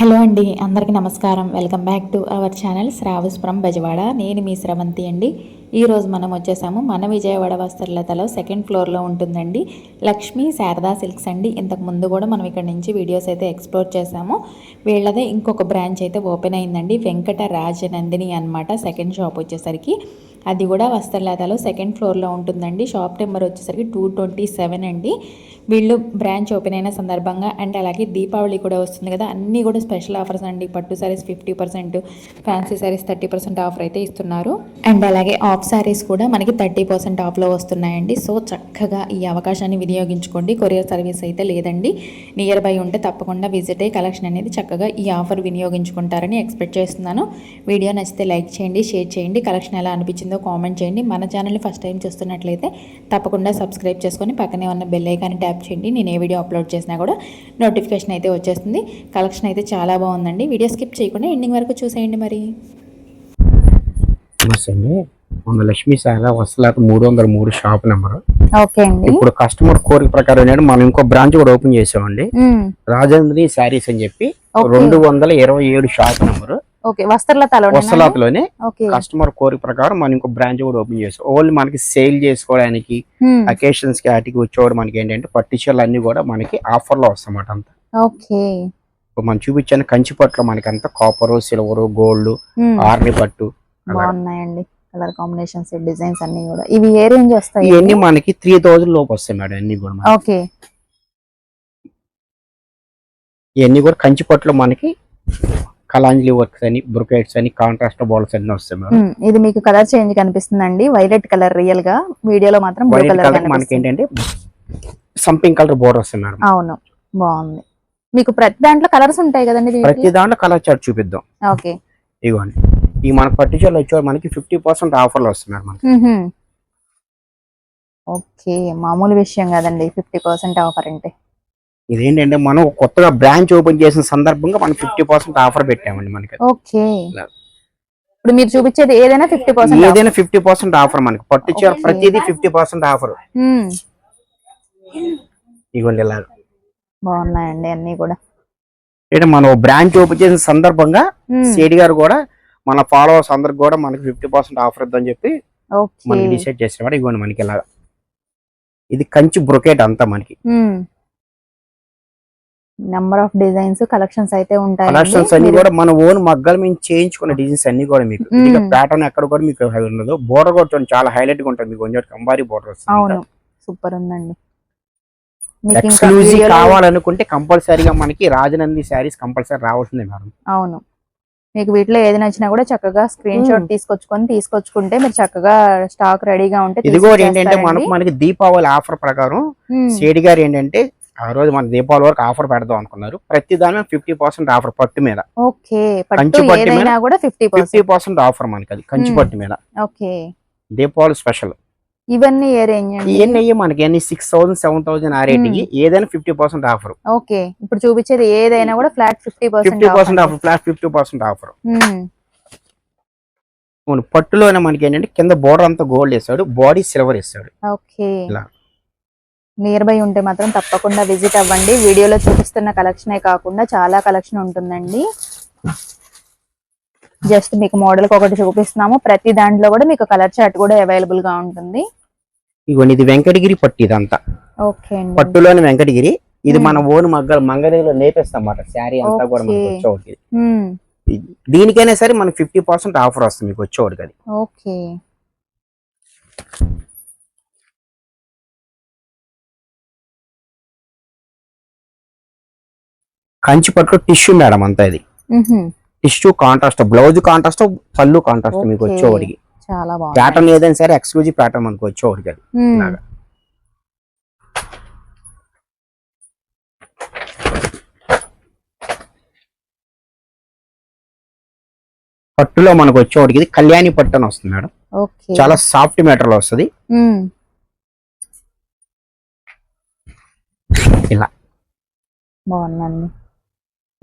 Hello అండి అందరికీ నమస్కారం. Welcome back to our channel Shravas from Bezawada. నేను మీ శ్రవంతి అండి. ఈరోజు మనం వచ్చేసాము మన విజయవాడ వస్త్రలతలో సెకండ్ ఫ్లోర్లో ఉంటుందండి లక్ష్మీ శారదా సిల్క్స్ అండి. ఇంతకు ముందు కూడా మనం ఇక్కడ నుంచి వీడియోస్ అయితే ఎక్స్ప్లోర్ చేసాము. వీళ్ళదే ఇంకొక బ్రాంచ్ అయితే ఓపెన్ అయిందండి. వెంకట రాజనందిని అనమాట సెకండ్ షాప్ వచ్చేసరికి. అది కూడా వస్త్రలతలో సెకండ్ ఫ్లోర్లో ఉంటుందండి. షాప్ నెంబర్ వచ్చేసరికి టూ ట్వంటీ సెవెన్ అండి. వీళ్ళు బ్రాంచ్ ఓపెన్ అయిన సందర్భంగా అండ్ అలాగే దీపావళి కూడా వస్తుంది కదా అన్నీ కూడా స్పెషల్ ఆఫర్స్ అండి. పట్టు saris fifty percent fancy saris thirty percent offer అయితే ఇస్తున్నారు. అండ్ అలాగే ఆఫ్ సారీస్ కూడా మనకి థర్టీ పర్సెంట్ ఆఫ్లో వస్తున్నాయండి. సో చక్కగా ఈ అవకాశాన్ని వినియోగించుకోండి. కొరియర్ సర్వీస్ అయితే లేదండి. నియర్ బై ఉంటే తప్పకుండా విజిట్ అయ్యి కలెక్షన్ అనేది చక్కగా ఈ ఆఫర్ వినియోగించుకుంటారని ఎక్స్పెక్ట్ చేస్తున్నాను. వీడియో నచ్చితే లైక్ చేయండి షేర్ చేయండి. కలెక్షన్ ఎలా అనిపించింది కామెంట్ చేయండి. మన ఛానల్ని ఫస్ట్ టైం చూస్తున్నట్లయితే తప్పకుండా సబ్స్క్రైబ్ చేసుకొని పక్కనే ఉన్న బెల్ ఐకాన్ని ట్యాప్ చేయండి. నేను ఏ వీడియో అప్లోడ్ చేసినా కూడా నోటిఫికేషన్ అయితే వచ్చేస్తుంది. కలెక్షన్ అయితే చాలా బాగుందండి. వీడియో స్కిప్ చేయకుండా ఎండింగ్ వరకు చూసేయండి మరి. మన లక్ష్మీ సాగర్ వసలాత మూడు వందల మూడు షాప్ నెంబర్. ఓకే అండి. ఇప్పుడు కస్టమర్ కోరిక ప్రకారం ఏంటంటే మనం ఇంకో బ్రాంచ్ కూడా ఓపెన్ చేసామండి. రాజేంద్రి శారీస్ అని చెప్పి. రెండు వందల ఇరవై ఏడు షాప్ నెంబర్. ఓకే వస్త్రలతలో వసలాతలోనే ఓకే. కస్టమర్ కోరిక ప్రకారం మనం ఇంకో బ్రాంచ్ కూడా ఓపెన్ చేసాం ఓన్లీ మనకి సేల్ చేసుకోవడానికి అకేషన్స్కి వాటికి వచ్చేవాడు మనకి ఏంటంటే పట్టిచర్లు అన్ని కూడా మనకి ఆఫర్లో వస్తామాట అంతా. ఓకే. ఇప్పుడు మనం చూపించాను కంచి పట్టులో మనకి అంతా కాపర్ సిల్వర్ గోల్డ్ ఆర్ని పట్టు. బాగున్నాయండి. కలర్ కాంబినేషన్స్ డిజైన్స్ అన్ని కూడా. ఇవి ఏ రేంజ్ వస్తాయి? ఇవన్నీ మనకి త్రీ థౌజండ్ లోపు వస్తాయి మేడం అన్ని కూడా. ఓకే. ఇవన్నీ కూడా కంచి పట్టులో మనకి కలాంజలి వర్క్స్ అని బ్రొకెట్స్ అని కాంట్రాస్ట్ బాల్స్ అన్ని వస్తాయి మేడం. ఇది మీకు కలర్ చేంజ్ కనిపిస్తుందండి. వైలెట్ కలర్ రియల్గా. వీడియోలో మాత్రం బ్లూ కలర్ మనకి ఏంటంటే సంపింగ్ కలర్ బోర్డర్ వస్తుంది మేడం. అవును. బాగుంది. మీకు ప్రతి దాంట్లో కలర్స్ ఉంటాయి కదండి? ప్రతి దాంట్లో కలర్ చార్ట్ చూపిద్దాం. ఓకే. ఇవ్వండి ఈ మన పట్టిచర్లు వచ్చే మనకి ఫిఫ్టీ పర్సెంట్ ఆఫర్లు వస్తుంది మేడం మనకి. ఓకే. మామూలు విషయం కదండి. ఫిఫ్టీ పర్సెంట్ ఆఫర్ అంటే. ఇదేంటంటే మనం కొత్తగా బ్రాంచ్ ఓపెన్ చేసిన సందర్భంగా మనం ఫిఫ్టీ పర్సెంట్ ఆఫర్ పెట్టామండి మనకి. ఓకే. ఇప్పుడు మీరు చూపించేది ఏదైనా ఫిఫ్టీ పర్సెంట్ ఏదైనా ఫిఫ్టీ పర్సెంట్ ఆఫర్ మనకి. పట్టిచీర Okay. ప్రతిదీ ఫిఫ్టీ పర్సెంట్ ఆఫర్. ఇవ్వండి ఇలా. బాగున్నాయండి అన్ని కూడా. అంటే మనం బ్రాంచ్ ఓపెన్ చేసిన సందర్భంగా. సేడి గారు కూడా మన ఫాలోవర్స్ అందరికి కూడా మనకి ఫిఫ్టీ పర్సెంట్ ఆఫర్ ఇద్దని చెప్పి మనకి డిసైడ్ చేసిన ఇవ్వండి మనకి ఇలా. ఇది కంచి బ్రొకెట్ అంతా మనకి. నెంబర్ ఆఫ్ డిజైన్స్ కలెక్షన్స్ అయితే ఉంటాయి కలెక్షన్స్ అన్ని కూడా మన ఓన్ మగ్గల మీద చేయించుకున్న డిజైన్స్ అన్ని కూడా మీకు మ్మ్. ప్యాటర్న్ ఎక్కడ కూడా మీకు ఉండదు బోర్డర్ కూడా చాలా హైలైట్గా ఉంటుంది మీకు కొంచెం కంబారీ బోర్డర్ అవును వస్తుంది సూపర్ ఉందండి ఎక్స్క్లూజివ్ కావాలనుకుంటే కంపల్సరీగా మనకి రాజనంది శారీస్ కంపల్సరీ రావాల్సిందే మేడం అవును మీకు వీటిలో ఏది నచ్చినా కూడా చక్కగా స్క్రీన్ షాట్ మ్మ్. తీసుకొచ్చుకొని తీసుకొచ్చుకుంటే మీరు చక్కగా స్టాక్ రెడీగా ఉంటే ఇది కూడా ఏంటంటే. మనకు దీపావళి ఆఫర్ ప్రకారం మ్మ్. సేడి గారు ఏంటంటే ఆ రోజు మన దీపావళి వరకు ఆఫర్ పెడదాం అనుకున్నారు. ప్రతి దాని ఫిఫ్టీ పర్సెంట్ ఆఫర్ పట్టు మీద. ఓకే కంచి పట్టు కూడా ఫిఫ్టీ పర్సెంట్. ఆఫర్ మనకి అది కంచి. పట్టు మీద. ఓకే. దీపావళి స్పెషల్. ఇవన్నీ ఏ రేంజ్ అండి? ఇవన్నీ మనకి అన్ని సిక్స్ థౌసండ్ సెవెన్ థౌసండ్ ఆ రేటుకి ఏదైనా ఫిఫ్టీ పర్సెంట్ ఆఫర్. ఓకే ఇప్పుడు చూపించేది ఏదైనా కూడా flat fifty fifty percent offer plus fifty percent offer. పట్టులోనే మనకి ఏంటంటే కింద బోర్డర్ అంతా గోల్డ్ వేస్తాడు బాడీ సిల్వర్ ఇస్తాడు ఓకే. ఇలా. నియర్ బై ఉంటే మాత్రం తప్పకుండా విజిట్ అవ్వండి. వీడియోలో చూపిస్తున్న కలెక్షనే కాకుండా చాలా కలెక్షన్ ఉంటుందండి. జస్ట్ మీకు మోడల్ ఒకటి చూపిస్తున్నాము. ప్రతి దాంట్లో కూడా మీకు కలర్ చార్ట్ కూడా అవైలబుల్గా ఉంటుంది. ఇగోండి ఇది వెంకటగిరి పట్టు ఇదంతా. ఓకే అండి. పట్టులోని వెంకటగిరి. ఇది మ్మ్. మన ఓన్ మగ్గ మంగళగిరిలో నేపేస్తాం అన్నమాట శారీ అంతా కూడా మనకి. వచ్చేవాడికి. మ్మ్. దీనికైనా సరే మనకి ఫిఫ్టీ పర్సెంట్ ఆఫర్ వస్తుంది మీకు వచ్చేవాడికి అది. ఓకే కంచి పట్టు టిష్యూ మేడం అంతా ఇది. టిష్యూ కాంట్రాస్ట్ బ్లౌజ్ కాంట్రాస్ట్ పళ్ళు కాంట్రాస్ట్ మీకు. వచ్చేవాడికి ప్యాటర్న్ ఏదైనా సరే ఎక్స్క్లూజివ్ ప్యాటర్న్ మనకు వచ్చేవాడికి అది. పట్టులో మనకు వచ్చేవాడికి ఇది కళ్యాణి పట్టు అని వస్తుంది మేడం. చాలా సాఫ్ట్ మెటీరియల్ వస్తుంది. ఇలా. బాగుందండి.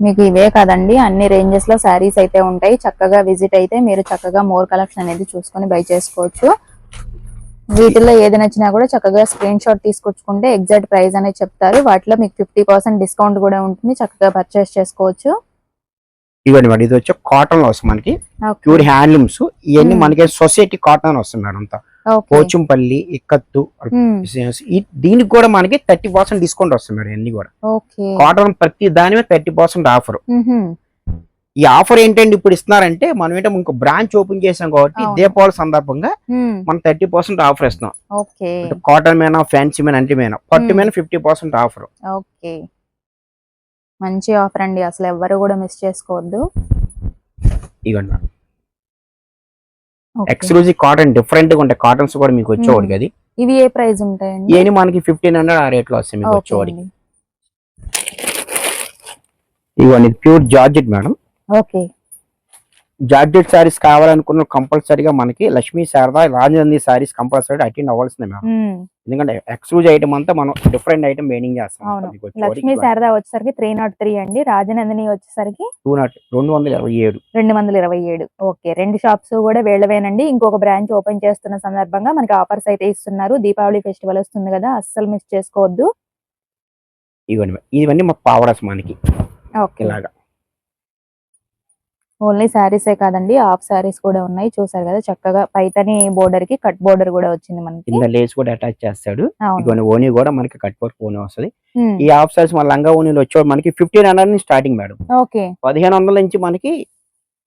మీకు ఇవే కదండి. అన్ని రేంజెస్లో శారీస్ అయితే ఉంటాయి. చక్కగా విజిట్ అయితే మీరు చక్కగా మోర్ కలెక్షన్ అనేది చూసుకొని బై చేసుకోవచ్చు. వీటిల్లో ఏది నచ్చినా కూడా చక్కగా స్క్రీన్ షాట్ తీసుకొచ్చుకుంటే ఎగ్జాక్ట్ ప్రైస్ అనేది చెప్తారు. వాటిలో మీకు ఫిఫ్టీ పర్సెంట్ డిస్కౌంట్ కూడా ఉంటుంది. చక్కగా పర్చేస్ చేసుకోవచ్చు. మేడం. ఇది వచ్చి కాటన్లో వస్తుంది మనకి ప్యూర్ హ్యాండ్లూమ్స్ ఇవన్నీ Hmm. మనకి సొసైటీ కాటన్ వస్తుంది మేడం అంతా. పోచంపల్లి ఇక్కత్తు దీనికి కూడా మనకి థర్టీ పర్సెంట్ డిస్కౌంట్ వస్తుంది మేడం అన్ని కూడా. కాటన్ ప్రతి దాని మీద థర్టీ పర్సెంట్ ఆఫర్. ఈ ఆఫర్ ఏంటంటే ఇప్పుడు ఇస్తున్నారంటే మనం ఏంటో ఇంకో బ్రాంచ్ ఓపెన్ చేసాం కాబట్టి. దీపావళి సందర్భంగా మనం థర్టీ పర్సెంట్ ఆఫర్ ఇస్తున్నాం ఓకే. కాటన్ మీద ఫ్యాన్సీ మీద అంటి మీద పట్టు. మీద ఫిఫ్టీ పర్సెంట్ ఆఫర్. ఓకే. మంచి ఆఫర్ అండి. అసలు ఎవ్వరు కూడా మిస్ చేసుకోవద్దు. ఇవ్వండి. ఎక్స్క్లూజివ్ కాటన్ డిఫరెంట్గా ఉంటాయి కాటన్స్ కూడా మీకు వచ్చేవాడికి అది. ఇవి ఏ ప్రైస్ ఉంటాయండి? ఇవన్నీ మనకి ఫిఫ్టీన్ హండ్రెడ్ ఆ రేట్లో వస్తాయి మీకు వచ్చేవాడికి. ఇవన్నీ pure georgette madam. Okay. Georgette saris కావాలనుకున్న కంపల్సరీగా మనకి Lakshmi Sharada Rajanandi saris compulsory attend అవ్వాల్సిందే మేడం. ఎందుకంటే ఎక్స్క్లూజివ్ ఐటమ్ అంతా మనం డిఫరెంట్ ఐటమ్ మెయినింగ్ చేస్తాం. లక్ష్మీ శారద వచ్చేసరికి త్రీ నాట్ త్రీ అండి. రాజనందిని వచ్చేసరికి టూ నాట్ రెండు వందల ఇరవై ఏడు. రెండు వందల ఇరవై ఏడు. ఓకే. రెండు షాప్స్ కూడా వీళ్ళవేనండి. ఇంకొక బ్రాంచ్ ఓపెన్ చేస్తున్న సందర్భంగా మనకి ఆఫర్స్ అయితే ఇస్తున్నారు. దీపావళి ఫెస్టివల్ వస్తుంది కదా అస్సలు మిస్ చేసుకోవద్దు. ఇవన్నీ ఇవన్నీ మా పావడస్ మనకి. ఓకే. ఇలాగా. ఓన్లీ శారీసే కాదండి హాఫ్ శారీస్ కూడా ఉన్నాయి. చూసారు కదా చక్కగా పైతని బోర్డర్కి కట్ బోర్డర్ కూడా వచ్చింది మనకి. కింద లేస్ కూడా అటాచ్ చేస్తాడు. ఇవన్నీ ఓనీ కూడా మనకి కట్ వర్క్ ఓనీ వస్తుంది. ఈ హాఫ్ సైజ్ మన లంగా ఓనీలు వచ్చేవాడు మనకి ఫిఫ్టీన్ హండ్రెడ్ నుంచి స్టార్టింగ్ మేడం. ఓకే. పదిహేను వందల నుంచి మనకి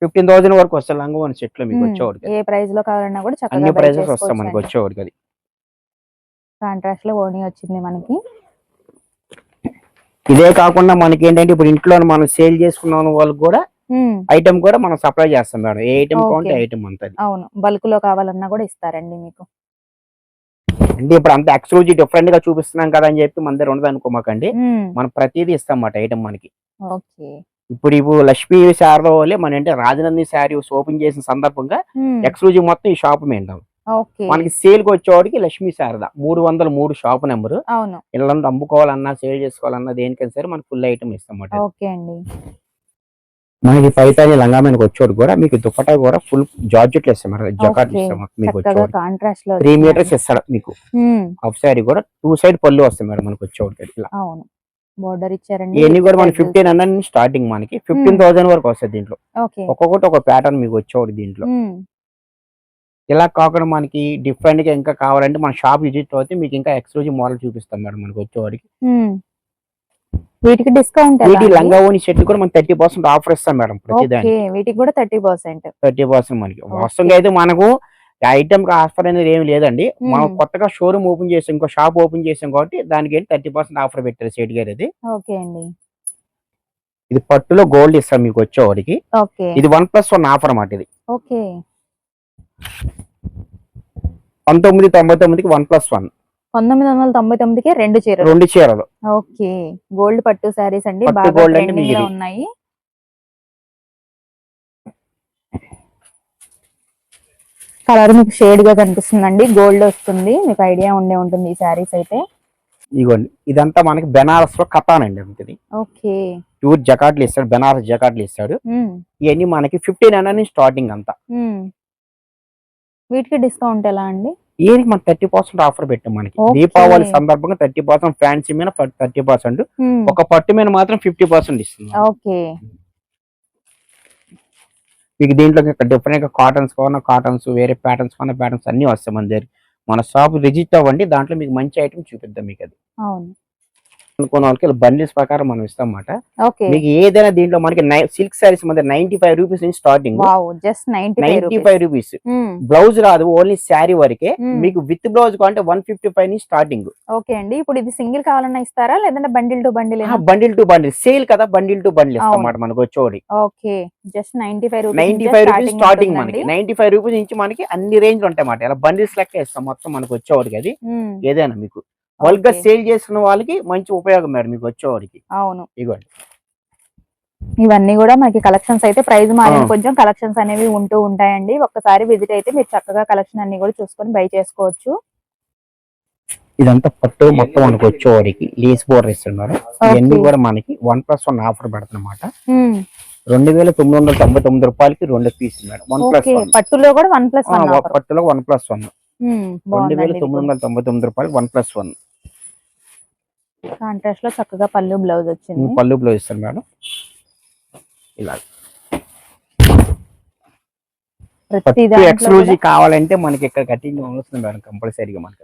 ఫిఫ్టీన్ థౌసండ్ వరకు వస్తాయి లంగా ఓనీ సెట్లో మీకు ఉమ్, వచ్చేవాడికి ఏ ప్రైస్లో కావాలన్నా కూడా అన్ని ప్రైసెస్ వస్తాయి మనకి వచ్చేవాడికి అది కాంట్రాస్ట్లో ఓనీ వచ్చింది మనకి. ఇదే కాకుండా మనకి ఏంటంటే ఇప్పుడు ఇంట్లో మనం సేల్ చేసుకున్న వాళ్ళకి కూడా ఐటమ్ కూడా మనం సప్లై చేస్తాం మేడం. ఏ ఐటమ్ కావాలంటే. ఐటమ్ అంతది అవును. బల్క్లో కావాలన్నా కూడా ఇస్తారండి మీకు. అంటే ఇప్పుడు అంత ఎక్స్క్లూజివ్ డిఫరెంట్గా చూపిస్తున్నాం కదా అని చెప్పి మన దగ్గర ఉండదు అనుకోమాకండి. మనం ప్రతిదీ ఇస్తాం అన్నమాట ఐటమ్ మనకి. ఓకే. ఇప్పుడు ఇప్పుడు లక్ష్మీ శారద వాళ్ళే మన అంటే రాజనంది శారీ ఓపెన్ చేసిన సందర్భంగా ఎక్స్క్లూజివ్ మొత్తం ఈ షాప్ మీద మనకి సేల్కి వచ్చేవాడికి లక్ష్మీ శారద మూడు వందల మూడు షాప్ నెంబర్. ఇళ్ళంతా అమ్ముకోవాలన్నా సేల్ చేసుకోవాలన్నా దేనికైనా సరే మనకి ఫుల్ ఐటమ్ ఇస్తాం ఓకే అండి. మనకి పైతాని లంగా మీదకి వచ్చేవాడు కూడా మీకు దుపట్టా కూడా ఫుల్ జార్జెట్ ఇస్తాం జకాట్. ఇస్తాం మీకు వచ్చేవాడు. త్రీ వచ్చింది. మీటర్స్ ఇస్తాడు మీకు. హాఫ్ శారీ కూడా టూ సైడ్ పళ్ళు వస్తాయి మేడం మనకి అవును. బోర్డర్ ఇచ్చారండి. ఇవన్నీ కూడా మనకి Sizes. ఫిఫ్టీన్ నుంచి స్టార్టింగ్ మనకి. ఫిఫ్టీన్ థౌసండ్ వరకు వస్తాయి దీంట్లో. ఒక్కొక్కటి ఒక ప్యాటర్న్ మీకు వచ్చేవాడు దీంట్లో. ఇలా కాకుండా మనకి డిఫరెంట్గా ఇంకా కావాలంటే మన షాప్ విజిట్ అవుతే మీకు ఇంకా ఎక్స్క్లూజివ్ మోడల్ చూపిస్తాం మేడం మనకి వచ్చేవాడికి. వీటికి డిస్కౌంట్ వీటి లంగా ఓని షర్ట్ కూడా మనం థర్టీ పర్సెంట్ ఆఫర్ ఇస్తాం మేడం ప్రతి దానికి ఓకే వీటికి కూడా థర్టీ పర్సెంట్ థర్టీ పర్సెంట్ మనకి. వాస్తవంగా అయితే మనకు ఐటమ్ ఆఫర్ అనేది ఏమి లేదండి. మనం. కొత్తగా షోరూమ్ ఓపెన్ చేసాం ఇంకో షాప్ ఓపెన్ చేసాం కాబట్టి దానికి థర్టీ పర్సెంట్ ఆఫర్ పెట్టారు సేట్ గారు ఇది. ఓకే అండి. ఇది పట్టులో గోల్డ్ ఇస్తాం మీకు వచ్చేవాడికి ఓకే. ఇది వన్ ప్లస్ వన్ ఆఫర్ అన్నమాట ఇది. ఓకే. పంతొమ్మిది తొంభై తొమ్మిదికి వన్ ప్లస్ వన్ పంతొమ్మిది వందల తొంభై తొమ్మిదికి రెండు చీరలు. రెండు చీరలు. ఓకే. గోల్డ్ పట్టు శారీస్ అండి. బాగా ట్రెండింగ్లో. ఉన్నాయి. కలర్ మీకు షేడ్గా కనిపిస్తుందండి. గోల్డ్ వస్తుంది. మీకు ఐడియా ఉండే ఉంటుంది ఈ శారీస్ అయితే. ఇదంతా మనకి బెనారస్లో కథానండి ఇది ఓకే. ప్యూర్ జకాట్లు ఇస్తాడు. బెనారస్ జకాట్లు ఇస్తాడు. ఇవన్నీ మనకి ఫిఫ్టీన్ హండ్రెడ్ స్టార్టింగ్ అంతా. వీటికి డిస్కౌంట్ ఎలా అండి? ఏది మనకి థర్టీ పర్సెంట్ ఆఫర్ పెట్టాం మనకి. దీపావళి సందర్భంగా థర్టీ పర్సెంట్ ఫ్యాన్సీ మీద థర్టీ పర్సెంట్ ఉమ్, ఒక పట్టు మీద మాత్రం ఫిఫ్టీ పర్సెంట్ ఇస్తుంది ఓకే మీకు దీంట్లో డిఫరెంట్గా కాటన్స్ కావాలన్నా కాటన్స్ వేరే ప్యాటర్న్స్ కావాలన్నా ప్యాటర్న్స్ అన్ని వస్తాయి మన దగ్గర. మన షాప్ విజిట్ అవ్వండి దాంట్లో మీకు మంచి ఐటమ్ చూపిద్దాం మీకు అది. అవును. అనుకున్న వాళ్ళకి బండిల్స్ ప్రకారం మనం ఇస్తాం అన్నమాట ఓకే. మీకు ఏదైనా దీంట్లో మనకి సిల్క్ సారీస్ మన నైన్టీ ఫైవ్ రూపీస్ నుంచి starting just ninety five rupees. Blouse రాదు ఓన్లీ శారీ వరకే. మీకు విత్ బ్లౌజ్ కావాలంటే వన్ ఫిఫ్టీ ఫైవ్ నుంచి స్టార్టింగ్. ఓకే అండి. ఇప్పుడు ఇది సింగిల్ కావాలన్నా ఇస్తారా? లేదంటే bundle to bundle bundle to bundle. Sale కదా బండిల్ టు బండిల్ ఇస్తాం. అన్నమాట మనకు వచ్చేవాడి. Okay. Just ninety five ninety five rupees starting మనకి. నైన్టీ ఫైవ్ రూపీస్ నుంచి మనకి అన్ని రేంజ్ ఉంటాయి అన్నమాట ఇలా బండిల్స్ లెక్క ఇస్తాం మొత్తం మనకు వచ్చేవాడికి అది. ఏదైనా మీకు. బల్క్గా సేల్ చేస్తున్న వాళ్ళకి మంచి ఉపయోగం మేడం మీకు వచ్చేవాడికి అవును. ఇవ్వండి ఇవన్నీ కూడా మనకి కలెక్షన్స్ అయితే ప్రైస్ మారిన. కొంచెం కలెక్షన్స్ అనేవి ఉంటూ ఉంటాయండి. ఒక్కసారి విజిట్ అయితే మీరు చక్కగా కలెక్షన్ అన్ని కూడా చూసుకొని బై చేసుకోవచ్చు. ఇదంతా పట్టు మొత్తం మనకు వచ్చేవాడికి లీస్ బోర్డర్ ఇస్తున్నారు ఇవన్నీ. కూడా మనకి వన్ ప్లస్ వన్ ఆఫర్ పెడుతున్నమాట. రెండు వేల తొమ్మిది వందల తొంభై తొమ్మిది రూపాయలకి రెండు పీసులు మేడం. వన్ ప్లస్ పట్టులో కూడా వన్ ప్లస్ పట్టులో వన్ ప్లస్ వన్ రెండు వేల తొమ్మిది వందల తొంభై తొమ్మిది రూపాయలకి వన్ ప్లస్ వన్ కాంట్రాస్ట్లో చక్కగా పల్లు బ్లౌజ్ వచ్చింది. పల్లు బ్లౌజ్ ఇస్తాను మేడం. ఇలా ప్రతి ఎక్స్క్లూజివ్ కావాలంటే మనకి ఇక్కడ కటింగ్ వస్తుంది మేడం కంపల్సరీగా మనకి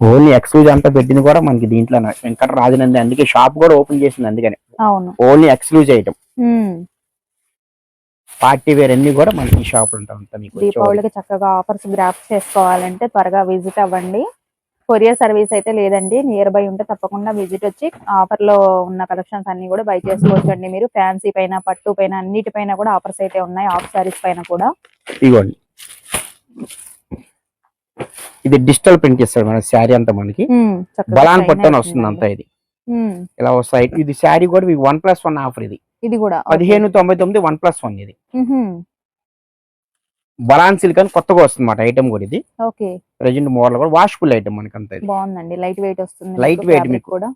ఓన్లీ ఎక్స్క్లూజ్ అంతా పెట్టింది కూడా మనకి దీంట్లో వెంకట రాజనంది అందుకే షాప్ కూడా ఓపెన్ చేసింది అందుకని. Only exclusive item party wear అన్ని కూడా మనకి ఈ షాప్ ఉంటాం మీకు. దీపావళికి చక్కగా ఆఫర్స్ గ్రాప్ చేసుకోవాలంటే త్వరగా విజిట్ అవ్వండి. కొరియర్ సర్వీస్ అయితే లేదండి. నియర్ బై ఉంటే తప్పకుండా విజిట్ వచ్చి ఆఫర్లో ఉన్న కలెక్షన్స్ అన్ని కూడా బై చేసుకోవచ్చు అండి మీరు. ఫ్యాన్సీ పైన పట్టు పైన అన్నిటి పైన కూడా ఆఫర్స్ అయితే ఉన్నాయి. ఆఫ్ సారీస్ పైన కూడా. ఇదిగోండి ఇది డిజిటల్ ప్రింట్ ఇస్తాడు మన శారీ అంతా మనకి. బలాన్ పట్టు. వస్తుంది అంతా ఇది. ఇలా వస్తాయి? ఇది శారీ కూడా మీకు వన్ ప్లస్ వన్ ఆఫర్ ఇది. ఇది కూడా పదిహేను తొంభై తొమ్మిది వన్ ప్లస్ వన్ ఇది. బలాన్ అని కొత్తగా వస్తుంది ఐటమ్ కూడా ఇది. ఓకే. ప్రెజెంట్ మోడల్ కూడా వాష్ఫుల్ ఐటమ్ మనకి అంత బాగుందండి. లైట్ వెయిట్ వస్తుంది లైట్ వెయిట్ మీకు. కూడా.